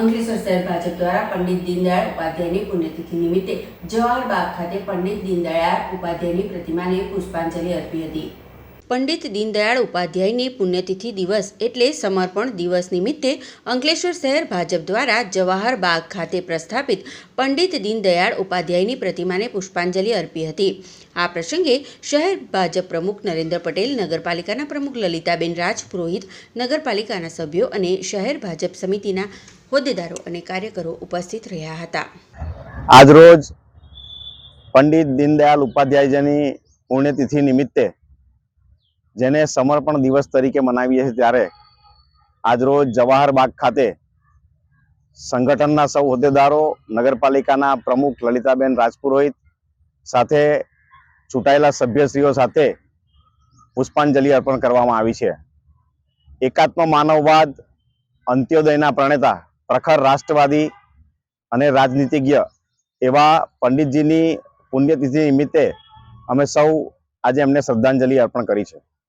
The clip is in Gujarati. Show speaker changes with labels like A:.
A: અંકલેશ્વર ભાજપ દ્વારા પંડિત દીનદયાળ ઉપાધ્યાયની પુણ્યતિથિ નિમિત્તે જવાહરબાગ ખાતે પંડિત દીનદયાળ ઉપાધ્યાયની પ્રતિમાને પુષ્પાંજલિ અર્પી હતી. પંડિત દીનદયાળ ઉપાધ્યાયની પુણ્યતિથિ દિવસ એટલે સમર્પણ દિવસ નિમિત્તે અંકલેશ્વર શહેર ભાજપ દ્વારા જવાહર બાગ ખાતે પ્રસ્થાપિત પંડિત દીનદયાળ ઉપાધ્યાયની પ્રતિમાને પુષ્પાંજલિ અર્પી હતી. આ પ્રસંગે શહેર ભાજપ પ્રમુખ નરેન્દ્ર પટેલ, નગરપાલિકાના પ્રમુખ લલિતાબેન રાજપુરોહિત, નગરપાલિકાના સભ્યો અને શહેર ભાજપ સમિતિના હોદ્દેદારો અને કાર્યકરો ઉપસ્થિત રહ્યા હતા.
B: આજરોજ પંડિત દીનદયાલ ઉપાધ્યાયજીની પુણ્યતિથિ નિમિત્તે જેને સમર્પણ દિવસ તરીકે મનાવીએ છીએ ત્યારે આજરોજ જવાહર ખાતે સંગઠનના સૌ હોદ્દેદારો, નગરપાલિકાના પ્રમુખ લલિતાબેન રાજપુરોહિત સાથે ચૂંટાયેલા સભ્યશ્રીઓ સાથે પુષ્પાંજલિ અર્પણ કરવામાં આવી છે. એકાત્મ માનવવાદ અંત્યોદયના પ્રણેતા પ્રખર રાષ્ટ્રવાદી અને રાજનીતિજ્ઞ એવા પંડિતજીની પુણ્યતિથિ નિમિત્તે અમે સૌ આજે એમને શ્રદ્ધાંજલિ અર્પણ કરી છે.